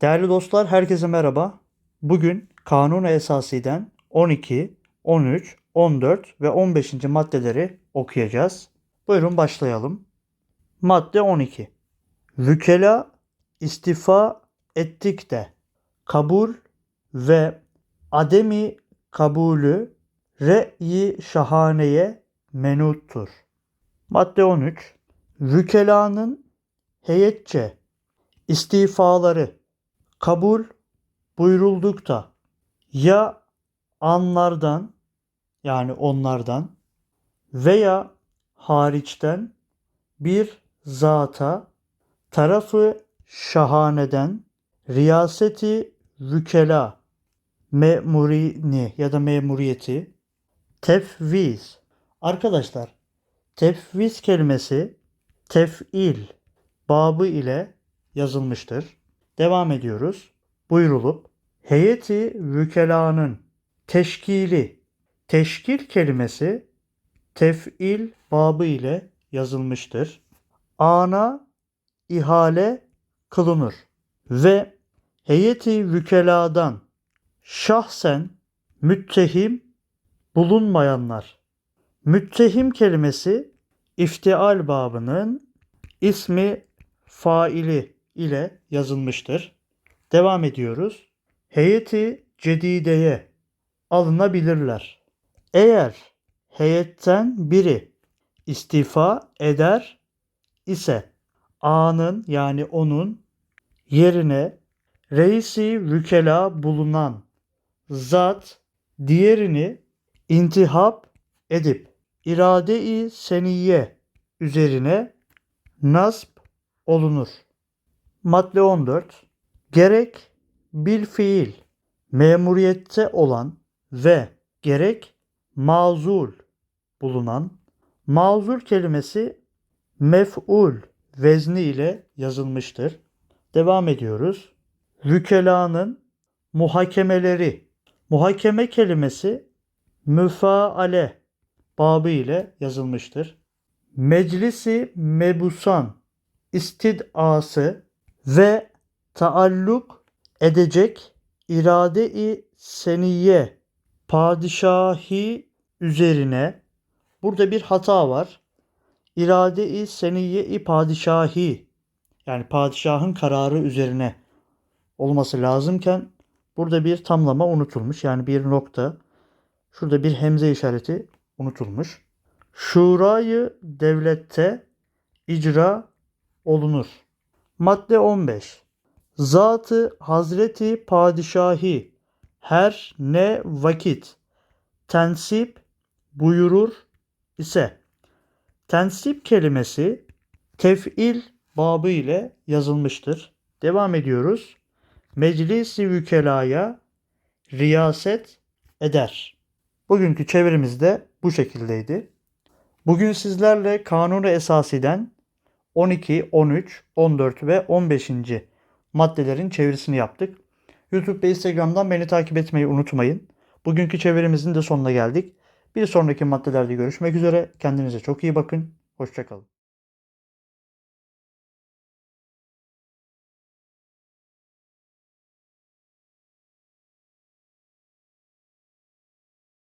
Değerli dostlar, herkese merhaba. Bugün Kanun-u Esasi'den 12, 13, 14 ve 15. maddeleri okuyacağız. Buyurun başlayalım. Madde 12. Vükela istifa ettik de kabul ve ademi kabulü re'yi şahaneye menuttur. Madde 13. Vükelanın heyetçe istifaları kabul buyuruldukta ya anlardan yani onlardan veya hariçten bir zata tarafı şahaneden riyaseti vükela memurini ya da memuriyeti tefviz. Arkadaşlar tefviz kelimesi tef'il babı ile yazılmıştır. Devam ediyoruz. Buyrulup heyeti vükelanın teşkili teşkil kelimesi tef'il babı ile yazılmıştır. Ana ihale kılınır ve heyeti vükeladan şahsen müttehim bulunmayanlar. Müttehim kelimesi iftial babının ismi faili ile yazılmıştır. Devam ediyoruz. Heyeti cedideye alınabilirler. Eğer heyetten biri istifa eder ise A'nın yani onun yerine reisi vükela bulunan zat diğerini intihap edip irade-i seniye üzerine nasp olunur. Madde 14. Gerek bil fiil memuriyette olan ve gerek mazul bulunan mazul kelimesi mef'ul vezni ile yazılmıştır. Devam ediyoruz. Vükelanın muhakemeleri. Muhakeme kelimesi müfaale babı ile yazılmıştır. Meclisi mebusan istidası ve taalluk edecek irade-i seniye padişahi üzerine burada bir hata var. İrade-i seniye-i padişahi yani padişahın kararı üzerine olması lazımken burada bir tamlama unutulmuş. Yani bir nokta. Şurada bir hemze işareti unutulmuş. Şurayı devlette icra olunur. Madde 15. Zatı Hazreti Padişahi her ne vakit tensip buyurur ise tensip kelimesi tef'il babı ile yazılmıştır. Devam ediyoruz. Meclisi vükelaya riyaset eder. Bugünkü çevirimiz de bu şekildeydi. Bugün sizlerle Kanunu Esasi'den 12, 13, 14 ve 15. maddelerin çevirisini yaptık. YouTube ve Instagram'dan beni takip etmeyi unutmayın. Bugünkü çevirimizin de sonuna geldik. Bir sonraki maddelerde görüşmek üzere. Kendinize çok iyi bakın. Hoşçakalın.